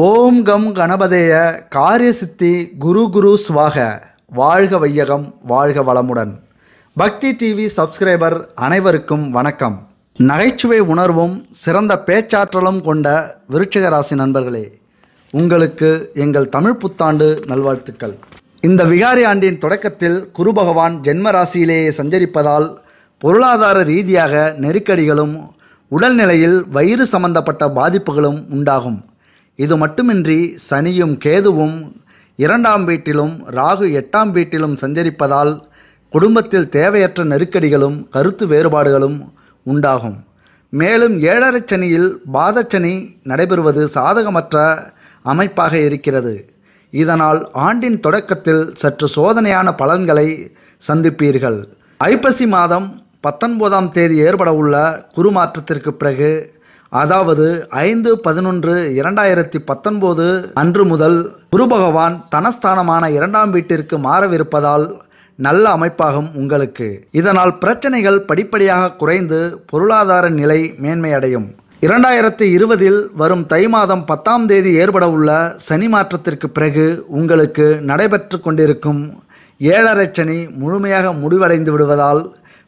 ஓம் come கணபதேய காரியசித்தி குரு குரு சுவாக. வாழ்க வையகம் வாழ்க வளமுடன். பக்தி டிவி சப்ஸ்கிரைபர் அனைவருக்கும் வணக்கம். நகைச்சுவை உணர்வும் சிறந்த பேச்சாற்றலும் கொண்ட விருச்சிக ராசி நண்பர்களே உங்களுக்கு எங்கள் தமிழ் புத்தாண்டு நல்வாழ்த்துக்கள். இந்த விகாரி ஆண்டின் தொடக்கத்தில் குரு பகவான் ஜென்ம ராசியிலேயே சஞ்சரிப்பதால் பொருளாதார ரீதியாக நெருக்கடிகளும் உடல்நிலையில் வயிறு சம்பந்தப்பட்ட பாதிப்புகளும் உண்டாகும். இது மட்டுமின்றி சனியும் கேதுவும் இரண்டாம் வீட்டிலும் ராகு எட்டாம் வீட்டிலும் சஞ்சரிப்பதால் குடும்பத்தில் தேவையற்ற நெருக்கடிகளும் கருத்து வேறுபாடுகளும் உண்டாகும். மேலும் ஏழரை சனியில் பாதச்சனி நடைபெறுவது சாதகமற்ற அமைப்பாக இருக்கிறது. இதனால் ஆண்டின் தொடக்கத்தில் சற்று சோதனையான பலன்களை சந்திப்பீர்கள். ஐப்பசி மாதம் பத்தொன்பதாம் தேதி ஏற்பட உள்ள குருமாற்றத்திற்கு பிறகு அதாவது ஐந்து பதினொன்று இரண்டாயிரத்தி பத்தொன்பது அன்று முதல் குரு பகவான் தனஸ்தானமான இரண்டாம் வீட்டிற்கு மாறவிருப்பதால் நல்ல அமைப்பாகும் உங்களுக்கு. இதனால் பிரச்சனைகள் படிப்படியாக குறைந்து பொருளாதார நிலை மேன்மையடையும். இரண்டாயிரத்தி இருபதில் வரும் தை மாதம் பத்தாம் தேதி ஏற்படவுள்ள சனி மாற்றத்திற்கு பிறகு உங்களுக்கு நடைபெற்று கொண்டிருக்கும் ஏழரை சனி முழுமையாக முடிவடைந்து விடுவதால்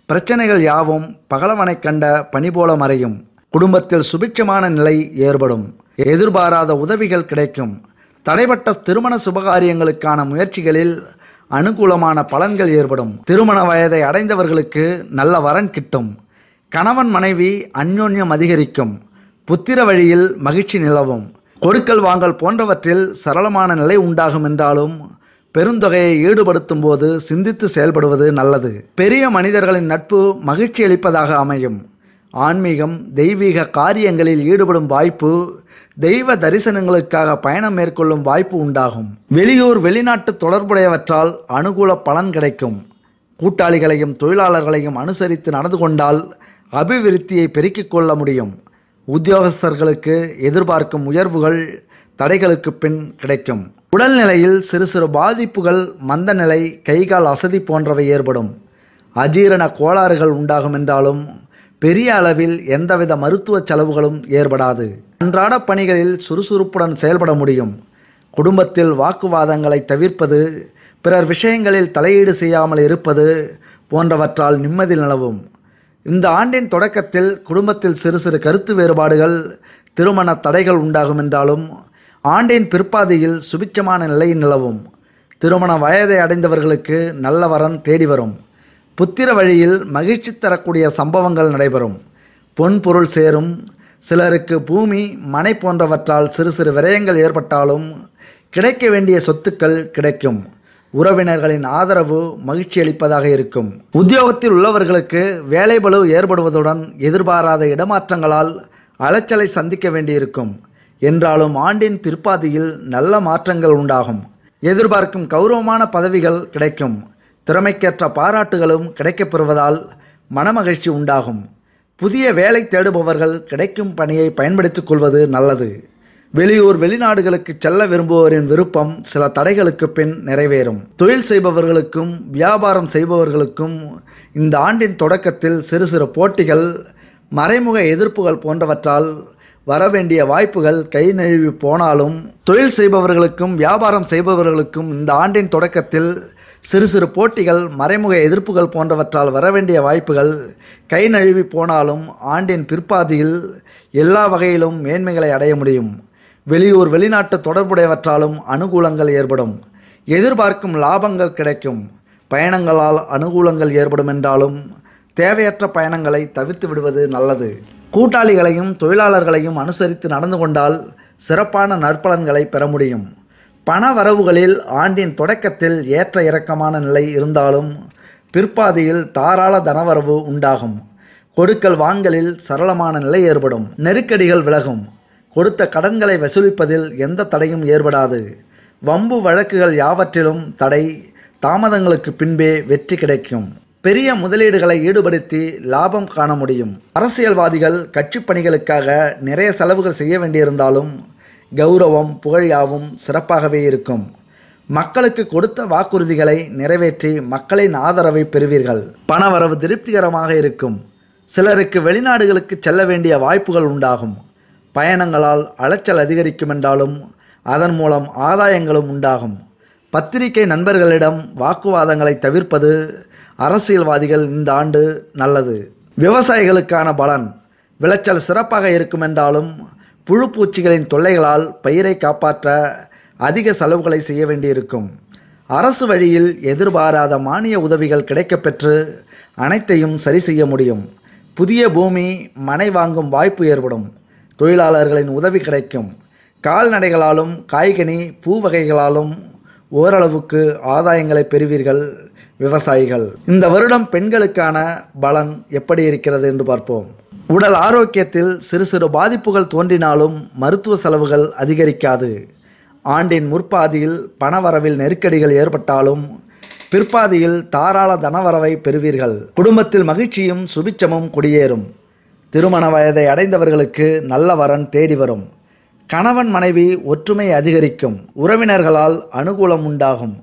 பிரச்சனைகள் யாவும் பகலவனை கண்ட பனி போல மறையும். குடும்பத்தில் சுபிட்சமான நிலை ஏற்படும். எதிர்பாராத உதவிகள் கிடைக்கும். தடைப்பட்ட திருமண சுபகாரியங்களுக்கான முயற்சிகளில் அனுகூலமான பலன்கள் ஏற்படும். திருமண வயதை அடைந்தவர்களுக்கு நல்ல வரன் கிட்டும். கணவன் மனைவி அந்யோன்யம் அதிகரிக்கும். புத்திர வழியில் மகிழ்ச்சி நிலவும். கொடுக்கல் வாங்கல் போன்றவற்றில் சரளமான நிலை உண்டாகும் என்றாலும் பெருந்தொகையை ஈடுபடுத்தும் போது சிந்தித்து செயல்படுவது நல்லது. பெரிய மனிதர்களின் நட்பு மகிழ்ச்சி அளிப்பதாக அமையும். ஆன்மீகம் தெய்வீக காரியங்களில் ஈடுபடும் வாய்ப்பு தெய்வ தரிசனங்களுக்காக பயணம் மேற்கொள்ளும் வாய்ப்பு உண்டாகும். வெளியூர் வெளிநாட்டு தொடர்புடையவற்றால் அனுகூல பலன் கிடைக்கும். கூட்டாளிகளையும் தொழிலாளர்களையும் அனுசரித்து நடந்து கொண்டால் அபிவிருத்தியை பெருக்கிக் கொள்ள முடியும். உத்தியோகஸ்தர்களுக்கு எதிர்பார்க்கும் உயர்வுகள் தடைகளுக்கு பின் கிடைக்கும். உடல்நிலையில் சிறு சிறு பாதிப்புகள் மந்த நிலை கைகால் அசதி போன்றவை ஏற்படும். அஜீரண கோளாறுகள் உண்டாகும் என்றாலும் பெரிய அளவில் எந்தவித மருத்துவ செலவுகளும் ஏற்படாது. அன்றாட பணிகளில் சுறுசுறுப்புடன் செயல்பட முடியும். குடும்பத்தில் வாக்குவாதங்களை தவிர்ப்பது பிறர் விஷயங்களில் தலையீடு செய்யாமல் இருப்பது போன்றவற்றால் நிம்மதி நிலவும். இந்த ஆண்டின் தொடக்கத்தில் குடும்பத்தில் சிறு சிறு கருத்து வேறுபாடுகள் திருமண தடைகள் உண்டாகும் என்றாலும் ஆண்டின் பிற்பாதியில் சுபிட்சமான நிலை நிலவும். திருமண வயதை அடைந்தவர்களுக்கு நல்ல வரன் தேடி வரும். புத்திர வழியில் மகிழ்ச்சி தரக்கூடிய சம்பவங்கள் நடைபெறும். பொன் பொருள் சேரும். சிலருக்கு பூமி மனை போன்றவற்றால் சிறு சிறு விரயங்கள் ஏற்பட்டாலும் கிடைக்க வேண்டிய சொத்துக்கள் கிடைக்கும். உறவினர்களின் ஆதரவு மகிழ்ச்சி அளிப்பதாக இருக்கும். உத்தியோகத்தில் உள்ளவர்களுக்கு வேலைபளு ஏற்படுவதுடன் எதிர்பாராத இடமாற்றங்களால் அலைச்சலை சந்திக்க வேண்டியிருக்கும். என்றாலும் ஆண்டின் பிற்பாதியில் நல்ல மாற்றங்கள் உண்டாகும். எதிர்பார்க்கும் கௌரவமான பதவிகள் கிடைக்கும். திறமைக்கேற்ற பாராட்டுகளும் கிடைக்கப்பெறுவதால் மனமகிழ்ச்சி உண்டாகும். புதிய வேலை தேடுபவர்கள் கிடைக்கும் பணியை பயன்படுத்திக் கொள்வது நல்லது. வெளியூர் வெளிநாடுகளுக்கு செல்ல விரும்புவோரின் விருப்பம் சில தடைகளுக்கு பின் நிறைவேறும். தொழில் செய்பவர்களுக்கும் வியாபாரம் செய்பவர்களுக்கும் இந்த ஆண்டின் தொடக்கத்தில் சிறு சிறு போட்டிகள் மறைமுக எதிர்ப்புகள் போன்றவற்றால் வரவேண்டிய வாய்ப்புகள் கை நழுவி போனாலும் தொழில் செய்பவர்களுக்கும் வியாபாரம் செய்பவர்களுக்கும் இந்த ஆண்டின் தொடக்கத்தில் சிறு சிறு போட்டிகள் மறைமுக எதிர்ப்புகள் போன்றவற்றால் வரவேண்டிய வாய்ப்புகள் கை நழுவி போனாலும் ஆண்டின் பிற்பாதியில் எல்லா வகையிலும் மேன்மைகளை அடைய முடியும். வெளியூர் வெளிநாட்டு தொடர்புடையவற்றாலும் அனுகூலங்கள் ஏற்படும். எதிர்பார்க்கும் லாபங்கள் கிடைக்கும். பயணங்களால் அனுகூலங்கள் ஏற்படும் என்றாலும் தேவையற்ற பயணங்களை தவிர்த்து விடுவது நல்லது. கூட்டாளிகளையும் தொழிலாளர்களையும் அனுசரித்து நடந்து கொண்டால் சிறப்பான நற்பலன்களை பெற முடியும். பண வரவுகளில் ஆண்டின் தொடக்கத்தில் ஏற்ற இறக்கமான நிலை இருந்தாலும் பிற்பாதியில் தாராள தனவரவு உண்டாகும். கொடுக்கல் வாங்கலில் சரளமான நிலை ஏற்படும். நெருக்கடிகள் விலகும். கொடுத்த கடன்களை வசூலிப்பதில் எந்த தடையும் ஏற்படாது. வம்பு வழக்குகள் யாவற்றிலும் தடை தாமதங்களுக்கு பின்பே வெற்றி கிடைக்கும். பெரிய முதலீடுகளை ஈடுபடுத்தி லாபம் காண முடியும். அரசியல்வாதிகள் கட்சிப் பணிகளுக்காக நிறைய செலவுகள் செய்ய வேண்டியிருந்தாலும் கௌரவம் புகழியாவும் சிறப்பாகவே இருக்கும். மக்களுக்கு கொடுத்த வாக்குறுதிகளை நிறைவேற்றி மக்களின் ஆதரவை பெறுவீர்கள். பணவரவு திருப்திகரமாக இருக்கும். சிலருக்கு வெளிநாடுகளுக்கு செல்ல வேண்டிய வாய்ப்புகள் உண்டாகும். பயணங்களால் அலைச்சல் அதிகரிக்கும் என்றாலும் அதன் மூலம் ஆதாயங்களும் உண்டாகும். பத்திரிகை நண்பர்களிடம் வாக்குவாதங்களை தவிர்ப்பது அரசியல்வாதிகள் இந்த ஆண்டு நல்லது. விவசாயிகளுக்கான பலன். விளைச்சல் சிறப்பாக இருக்கும் என்றாலும் புழு பூச்சிகளின் தொல்லைகளால் பயிரை காப்பாற்ற அதிக செலவுகளை செய்ய வேண்டியிருக்கும். அரசு வழியில் எதிர்பாராத மானிய உதவிகள் கிடைக்கப்பெற்று அனைத்தையும் சரி செய்ய முடியும். புதிய பூமி மனை வாங்கும் வாய்ப்பு ஏற்படும். தொழிலாளர்களின் உதவி கிடைக்கும். கால்நடைகளாலும் காய்கனி பூ வகைகளாலும் ஓரளவுக்கு ஆதாயங்களை பெறுவீர்கள். விவசாயிகள். இந்த வருடம் பெண்களுக்கான பலன் எப்படி இருக்கிறது என்று பார்ப்போம். உடல் ஆரோக்கியத்தில் சிறு சிறு பாதிப்புகள் தோன்றினாலும் மருத்துவ செலவுகள் அதிகரிக்காது. ஆண்டின் முற்பாதியில் பணவரவில் நெருக்கடிகள் ஏற்பட்டாலும் பிற்பாதியில் தாராள தனவரவை பெறுவீர்கள். குடும்பத்தில் மகிழ்ச்சியும் சுபிச்சமும் குடியேறும். திருமண வயதை அடைந்தவர்களுக்கு நல்ல வரன் தேடி வரும். கணவன் மனைவி ஒற்றுமை அதிகரிக்கும். உறவினர்களால் அனுகூலம் உண்டாகும்.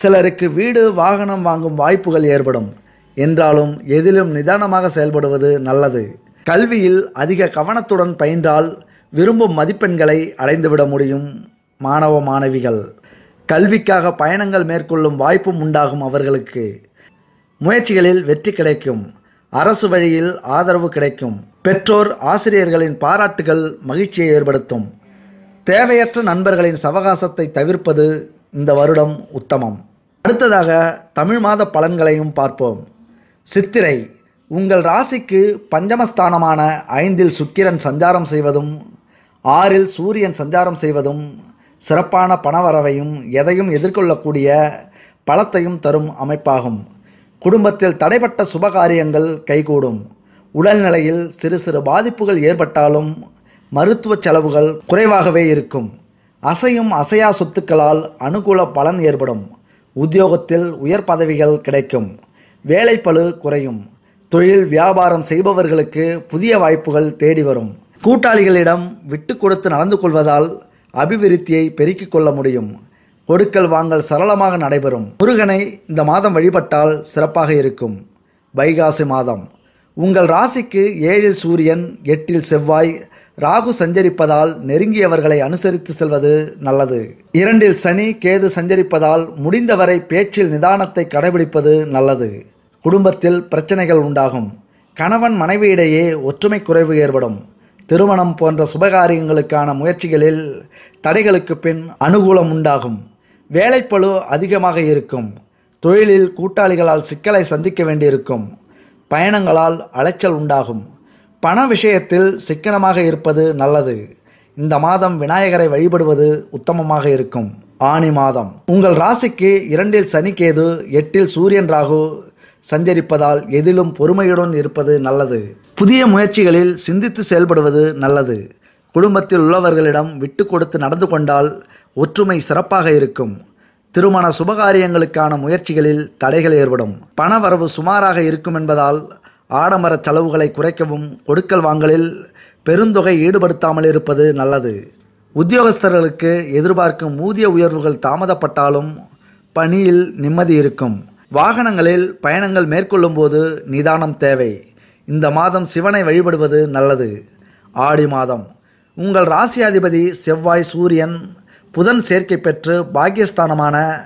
சிலருக்கு வீடு வாகனம் வாங்கும் வாய்ப்புகள் ஏற்படும். என்றாலும் எதிலும் நிதானமாக செயல்படுவது நல்லது. கல்வியில் அதிக கவனத்துடன் பயின்றால் விரும்பும் மதிப்பெண்களை அடைந்துவிட முடியும் மாணவ மாணவிகள். கல்விக்காக பயணங்கள் மேற்கொள்ளும் வாய்ப்பும் உண்டாகும் அவர்களுக்கு. முயற்சிகளில் வெற்றி கிடைக்கும். அரசு வழியில் ஆதரவு கிடைக்கும். பெற்றோர் ஆசிரியர்களின் பாராட்டுகள் மகிழ்ச்சியை ஏற்படுத்தும். தேவையற்ற நண்பர்களின் சவகாசத்தை தவிர்ப்பது இந்த வருடம் உத்தமம். அடுத்ததாக தமிழ் மாத பலன்களையும் பார்ப்போம். சித்திரை உங்கள் ராசிக்கு பஞ்சமஸ்தானமான ஐந்தில் சுக்கிரன் சஞ்சாரம் செய்வதும் ஆறில் சூரியன் சஞ்சாரம் செய்வதும் சிறப்பான பணவரவையும் எதையும் எதிர்கொள்ளக்கூடிய பலத்தையும் தரும் அமைப்பாகும். குடும்பத்தில் தடைப்பட்ட சுபகாரியங்கள் கைகூடும். உடல்நிலையில் சிறு சிறு பாதிப்புகள் ஏற்பட்டாலும் மருத்துவ செலவுகள் குறைவாகவே இருக்கும். அசையும் அசையா சொத்துக்களால் அனுகூல பலன் ஏற்படும். உத்தியோகத்தில் உயர் பதவிகள் கிடைக்கும். வேலைப்பழு குறையும். தொழில் வியாபாரம் செய்பவர்களுக்கு புதிய வாய்ப்புகள் தேடி வரும். கூட்டாளிகளிடம் விட்டு கொடுத்து நடந்து கொள்வதால் அபிவிருத்தியை பெருக்கிக் கொள்ள முடியும். கொடுக்கல் வாங்கல் சரளமாக நடைபெறும். முருகனை இந்த மாதம் வழிபட்டால் சிறப்பாக இருக்கும். வைகாசி மாதம். உங்கள் ராசிக்கு ஏழில் சூரியன் எட்டில் செவ்வாய் ராகு சஞ்சரிப்பதால் நெருங்கியவர்களை அனுசரித்து செல்வது நல்லது. இரண்டில் சனி கேது சஞ்சரிப்பதால் முடிந்தவரை பேச்சில் நிதானத்தை கடைபிடிப்பது நல்லது. குடும்பத்தில் பிரச்சனைகள் உண்டாகும். கணவன் மனைவியிடையே ஒற்றுமை குறைவு ஏற்படும். திருமணம் போன்ற சுபகாரியங்களுக்கான முயற்சிகளில் தடைகளுக்கு பின் அனுகூலம் உண்டாகும். வேலைப்பளு அதிகமாக இருக்கும். தொழிலில் கூட்டாளிகளால் சிக்கலை சந்திக்க வேண்டியிருக்கும். பயணங்களால் அலைச்சல் உண்டாகும். பண விஷயத்தில் சிக்கனமாக இருப்பது நல்லது. இந்த மாதம் விநாயகரை வழிபடுவது உத்தமமாக இருக்கும். ஆணி மாதம். உங்கள் ராசிக்கு இரண்டில் சனிக்கேது எட்டில் சூரியன் ராகு சஞ்சரிப்பதால் எதிலும் பொறுமையுடன் இருப்பது நல்லது. புதிய முயற்சிகளில் சிந்தித்து செயல்படுவது நல்லது. குடும்பத்தில் உள்ளவர்களிடம் விட்டு கொடுத்து நடந்து கொண்டால் ஒற்றுமை சிறப்பாக இருக்கும். திருமண சுபகாரியங்களுக்கான முயற்சிகளில் தடைகள் ஏற்படும். பணவரவு சுமாராக இருக்கும் என்பதால் ஆடம்பர செலவுகளை குறைக்கவும் கொடுக்கல் வாங்கலில் பெருந்தொகை ஈடுபடுத்தாமல் இருப்பது நல்லது. உத்தியோகஸ்தர்களுக்கு எதிர்பார்க்கும் ஊதிய உயர்வுகள் தாமதப்பட்டாலும் பணியில் நிம்மதி இருக்கும். வாகனங்களில் பயணங்கள் மேற்கொள்ளும்போது நிதானம் தேவை. இந்த மாதம் சிவனை வழிபடுவது நல்லது. ஆடி மாதம். உங்கள் ராசியாதிபதி செவ்வாய் சூரியன் புதன் சேர்க்கை பெற்று பாக்கியஸ்தானமான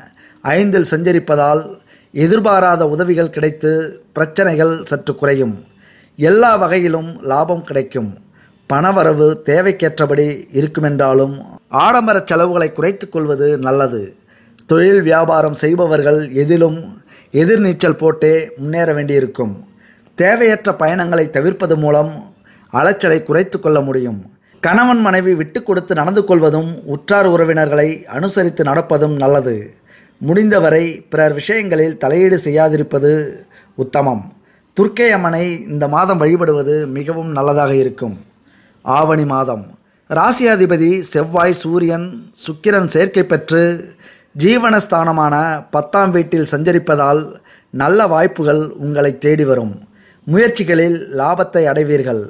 ஐந்தில் சஞ்சரிப்பதால் எதிர்பாராத உதவிகள் கிடைத்து பிரச்சனைகள் சற்று குறையும். எல்லா வகையிலும் லாபம் கிடைக்கும். பணவரவு தேவைக்கேற்றபடி இருக்குமென்றாலும் ஆடம்பர செலவுகளை குறைத்துக் கொள்வது நல்லது. தொழில் வியாபாரம் செய்பவர்கள் எதிலும் எதிர்நீச்சல் போட்டே முன்னேற வேண்டியிருக்கும். தேவையற்ற பயணங்களை தவிர்ப்பது மூலம் அலைச்சலை குறைத்து கொள்ள முடியும். கணவன் மனைவி விட்டு கொடுத்து நடந்து கொள்வதும் உற்றார் உறவினர்களை அனுசரித்து நடப்பதும் நல்லது. முடிந்தவரை பிறர் விஷயங்களில் தலையீடு செய்யாதிருப்பது உத்தமம். துர்க்கை அம்மனை இந்த மாதம் வழிபடுவது மிகவும் நல்லதாக இருக்கும். ஆவணி மாதம். ராசியாதிபதி செவ்வாய் சூரியன் சுக்கிரன் சேர்க்கை பெற்று ஜீவனஸ்தானமான பத்தாம் வீட்டில் சஞ்சரிப்பதால் நல்ல வாய்ப்புகள் உங்களை தேடி வரும். முயற்சிகளில் லாபத்தை அடைவீர்கள்.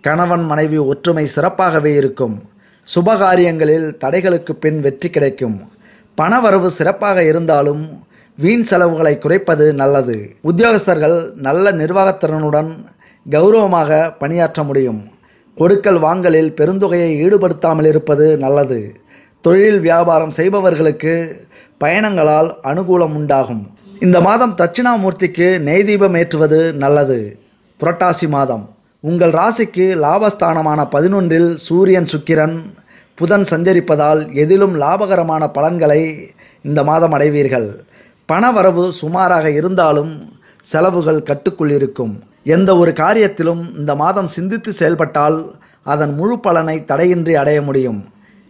கணவன் மனைவி ஒற்றுமை சிறப்பாகவே இருக்கும். சுபகாரியங்களில் தடைகளுக்கு பின் வெற்றி கிடைக்கும். பணவரவு சிறப்பாக இருந்தாலும் வீண் செலவுகளை குறைப்பது நல்லது. உத்தியோகஸ்தர்கள் நல்ல நிர்வாகத்திறனுடன் கௌரவமாக பணியாற்ற முடியும். கொடுக்கல் வாங்கலில் பெருந்தொகையை ஈடுபடுத்தாமல் இருப்பது நல்லது. தொழில் வியாபாரம் செய்பவர்களுக்கு பயணங்களால் அனுகூலம் உண்டாகும். இந்த மாதம் தட்சிணாமூர்த்திக்கு நெய் தீபம் ஏற்றுவது நல்லது. புரட்டாசி மாதம். உங்கள் ராசிக்கு லாபஸ்தானமான பதினொன்றில் சூரியன் சுக்கிரன் புதன் சஞ்சரிப்பதால் எதிலும் லாபகரமான பலன்களை இந்த மாதம் அடைவீர்கள். பணவரவு சுமாராக இருந்தாலும் செலவுகள் கட்டுக்குள் இருக்கும். எந்த ஒரு காரியத்திலும் இந்த மாதம் சிந்தித்து செயல்பட்டால் அதன் முழு பலனை தடையின்றி அடைய முடியும்.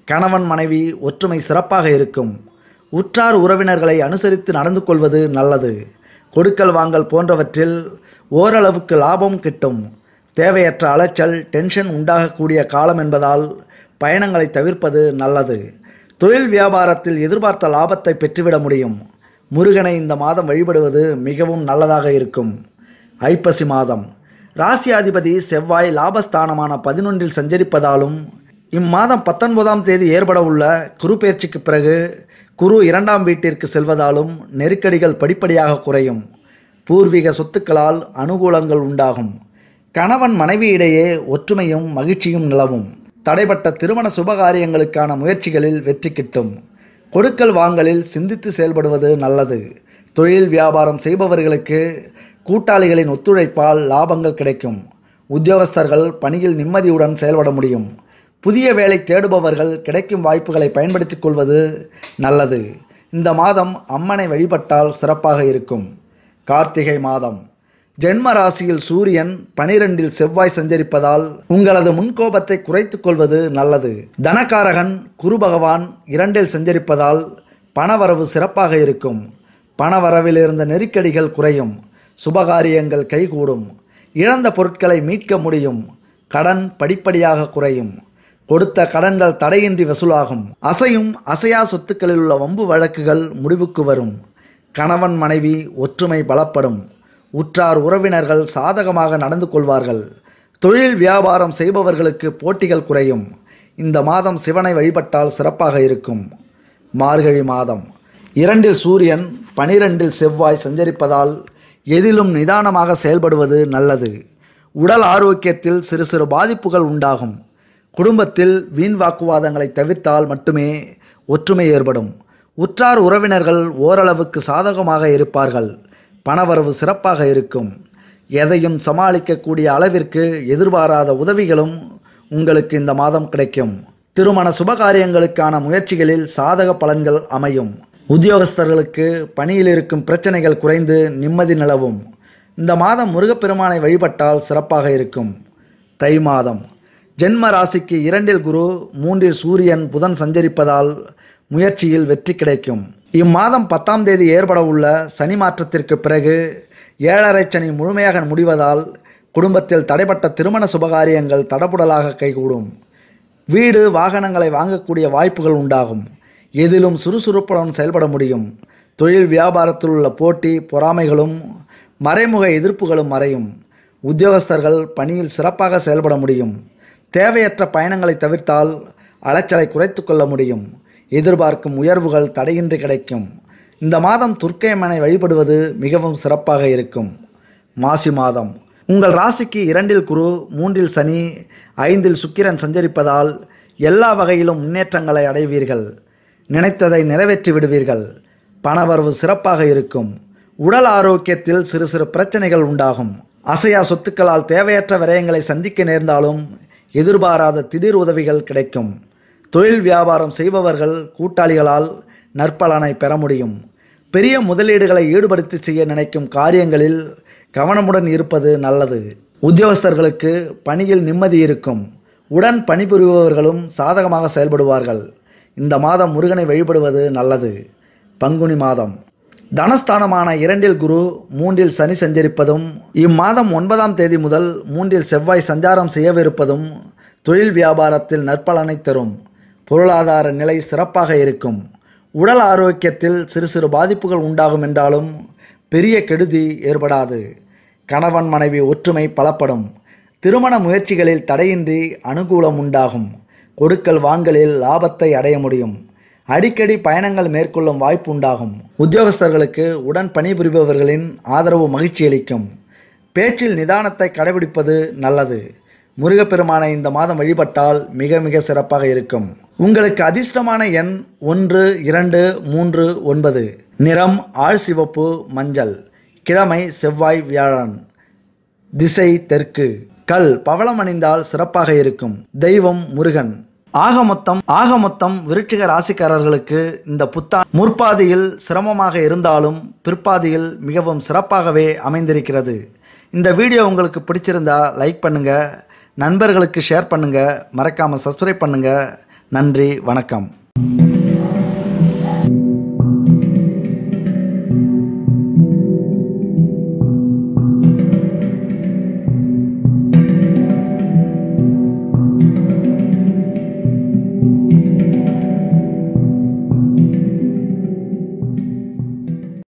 கணவன் மனைவி ஒற்றுமை சிறப்பாக இருக்கும். உற்றார் உறவினர்களை அனுசரித்து நடந்து கொள்வது நல்லது. கொடுக்கல் வாங்கல் போன்றவற்றில் ஓரளவுக்கு லாபம் கிட்டும். தேவையற்ற அலைச்சல் டென்ஷன் உண்டாகக்கூடிய காலம் என்பதால் பயணங்களை தவிர்ப்பது நல்லது. தொழில் வியாபாரத்தில் எதிர்பார்த்த லாபத்தை பெற்றுவிட முடியும். முருகனை இந்த மாதம் வழிபடுவது மிகவும் நல்லதாக இருக்கும். ஐப்பசி மாதம். ராசியாதிபதி செவ்வாய் லாபஸ்தானமான பதினொன்றில் சஞ்சரிப்பதாலும் இம்மாதம் பத்தொன்பதாம் தேதி ஏற்பட உள்ள குரு பயிற்சிக்கு பிறகு குரு இரண்டாம் வீட்டிற்கு செல்வதாலும் நெருக்கடிகள் படிப்படியாக குறையும். பூர்வீக சொத்துக்களால் அனுகூலங்கள் உண்டாகும். கணவன் மனைவியிடையே ஒற்றுமையும் மகிழ்ச்சியும் நிலவும். தடைப்பட்ட திருமண சுபகாரியங்களுக்கான முயற்சிகளில் வெற்றி கிட்டும். கொடுக்கல் வாங்கலில் சிந்தித்து செயல்படுவது நல்லது. தொழில் வியாபாரம் செய்பவர்களுக்கு கூட்டாளிகளின் ஒத்துழைப்பால் லாபங்கள் கிடைக்கும். உத்தியோகஸ்தர்கள் பணியில் நிம்மதியுடன் செயல்பட முடியும். புதிய வேலை தேடுபவர்கள் கிடைக்கும் வாய்ப்புகளை பயன்படுத்திக் கொள்வது நல்லது. இந்த மாதம் அம்மனை வழிபட்டால் சிறப்பாக இருக்கும். கார்த்திகை மாதம். ஜென்ம ராசியில் சூரியன் பனிரெண்டில் செவ்வாய் சஞ்சரிப்பதால் உங்களது முன்கோபத்தை குறைத்துக் கொள்வது நல்லது. தனகாரகன் குரு பகவான் இரண்டில் சஞ்சரிப்பதால் பணவரவு சிறப்பாக இருக்கும். பணவரவில் இருந்த நெருக்கடிகள் குறையும். சுபகாரியங்கள் கைகூடும். இழந்த பொருட்களை மீட்க முடியும். கடன் படிப்படியாக குறையும். கொடுத்த கடன்கள் தடையின்றி வசூலாகும். அசையும் அசையா சொத்துக்களில் உள்ள வம்பு வழக்குகள் முடிவுக்கு வரும். கணவன் மனைவி ஒற்றுமை பலப்படும். உற்றார் உறவினர்கள் சாதகமாக நடந்து கொள்வார்கள். தொழில் வியாபாரம் செய்பவர்களுக்கு போட்டிகள் குறையும். இந்த மாதம் சிவனை வழிபட்டால் சிறப்பாக இருக்கும். மார்கழி மாதம். இரண்டில் சூரியன் பனிரெண்டில் செவ்வாய் சஞ்சரிப்பதால் எதிலும் நிதானமாக செயல்படுவது நல்லது. உடல் ஆரோக்கியத்தில் சிறு சிறு பாதிப்புகள் உண்டாகும். குடும்பத்தில் வீண் வாக்குவாதங்களை தவிர்த்தால் மட்டுமே ஒற்றுமை ஏற்படும். உற்றார் உறவினர்கள் ஓரளவுக்கு சாதகமாக இருப்பார்கள். பணவரவு சிறப்பாக இருக்கும். எதையும் சமாளிக்கக்கூடிய அளவிற்கு எதிர்பாராத உதவிகளும் உங்களுக்கு இந்த மாதம் கிடைக்கும். திருமண சுபகாரியங்களுக்கான முயற்சிகளில் சாதக பலன்கள் அமையும். உத்தியோகஸ்தர்களுக்கு பணியில் இருக்கும் பிரச்சனைகள் குறைந்து நிம்மதி நிலவும். இந்த மாதம் முருகப்பெருமானை வழிபட்டால் சிறப்பாக இருக்கும். தை மாதம். ஜென்ம ராசிக்கு இரண்டில் குரு மூன்றில் சூரியன் புதன் சஞ்சரிப்பதால் முயற்சியில் வெற்றி கிடைக்கும். இம்மாதம் பத்தாம் தேதி ஏற்பட உள்ள சனி மாற்றத்திற்கு பிறகு ஏழரை சனி முழுமையாக முடிவதால் குடும்பத்தில் தடைப்பட்ட திருமண சுபகாரியங்கள் தடபுடலாக கைகூடும். வீடு வாகனங்களை வாங்கக்கூடிய வாய்ப்புகள் உண்டாகும். எதிலும் சுறுசுறுப்புடன் செயல்பட முடியும். தொழில் வியாபாரத்தில் உள்ள போட்டி பொறாமைகளும் மறைமுக எதிர்ப்புகளும் மறையும். உத்தியோகஸ்தர்கள் பணியில் சிறப்பாக செயல்பட முடியும். தேவையற்ற பயணங்களை தவிர்த்தால் அலைச்சலை குறைத்து கொள்ள முடியும். எதிர்பார்க்கும் உயர்வுகள் தடையின்றி கிடைக்கும். இந்த மாதம் துர்க்கையம்மனை வழிபடுவது மிகவும் சிறப்பாக இருக்கும். மாசி மாதம். உங்கள் ராசிக்கு இரண்டில் குரு மூன்றில் சனி ஐந்தில் சுக்கிரன் சஞ்சரிப்பதால் எல்லா வகையிலும் முன்னேற்றங்களை அடைவீர்கள். நினைத்ததை நிறைவேற்றி விடுவீர்கள். பணவரவு சிறப்பாக இருக்கும். உடல் ஆரோக்கியத்தில் சிறு சிறு பிரச்சனைகள் உண்டாகும். அசையா சொத்துக்களால் தேவையற்ற விரயங்களை சந்திக்க நேர்ந்தாலும் எதிர்பாராத திடீர் உதவிகள் கிடைக்கும். தொழில் வியாபாரம் செய்பவர்கள் கூட்டாளிகளால் நற்பலனை பெற முடியும். பெரிய முதலீடுகளை ஈடுபடுத்தி செய்ய நினைக்கும் காரியங்களில் கவனமுடன் இருப்பது நல்லது. உத்தியோகஸ்தர்களுக்கு பணியில் நிம்மதி இருக்கும். உடன் பணிபுரிபவர்களும் சாதகமாக செயல்படுவார்கள். இந்த மாதம் முருகனை வழிபடுவது நல்லது. பங்குனி மாதம். தனஸ்தானமான இரண்டில் குரு மூன்றில் சனி சஞ்சரிப்பதும் இம்மாதம் ஒன்பதாம் தேதி முதல் மூன்றில் செவ்வாய் சஞ்சாரம் செய்யவிருப்பதும் தொழில் வியாபாரத்தில் நற்பலனை தரும். பொருளாதார நிலை சிறப்பாக இருக்கும். உடல் ஆரோக்கியத்தில் சிறு சிறு பாதிப்புகள் உண்டாகும் என்றாலும் பெரிய கெடுதி ஏற்படாது. கணவன் மனைவி ஒற்றுமை பலப்படும். திருமண முயற்சிகளில் தடையின்றி அனுகூலம் உண்டாகும். கொடுக்கல் வாங்கலில் லாபத்தை அடைய முடியும். அடிக்கடி பயணங்கள் மேற்கொள்ளும் வாய்ப்பு உண்டாகும். உத்தியோகஸ்தர்களுக்கு உடன் பணிபுரிபவர்களின் ஆதரவு மகிழ்ச்சி அளிக்கும். பேச்சில் நிதானத்தை கடைபிடிப்பது நல்லது. முருகப்பெருமானை இந்த மாதம் வழிபட்டால் மிக மிக சிறப்பாக இருக்கும். உங்களுக்கு அதிர்ஷ்டமான எண் ஒன்று இரண்டு மூன்று ஒன்பது. நிறம் ஆழ் சிவப்பு மஞ்சள். கிழமை செவ்வாய் வியாழன். திசை தெற்கு. கல் பவளம் அணிந்தால் சிறப்பாக இருக்கும். தெய்வம் முருகன். ஆக மொத்தம் ஆக மொத்தம் விருட்சிக ராசிக்காரர்களுக்கு இந்த புத்தா முற்பாதியில் சிரமமாக இருந்தாலும் பிற்பாதியில் மிகவும் சிறப்பாகவே அமைந்திருக்கிறது. இந்த வீடியோ உங்களுக்கு பிடிச்சிருந்தா லைக் பண்ணுங்கள் நண்பர்களுக்கு ஷேர் பண்ணுங்கள் மறக்காமல் சப்ஸ்கிரைப் பண்ணுங்கள் நன்றி வணக்கம்.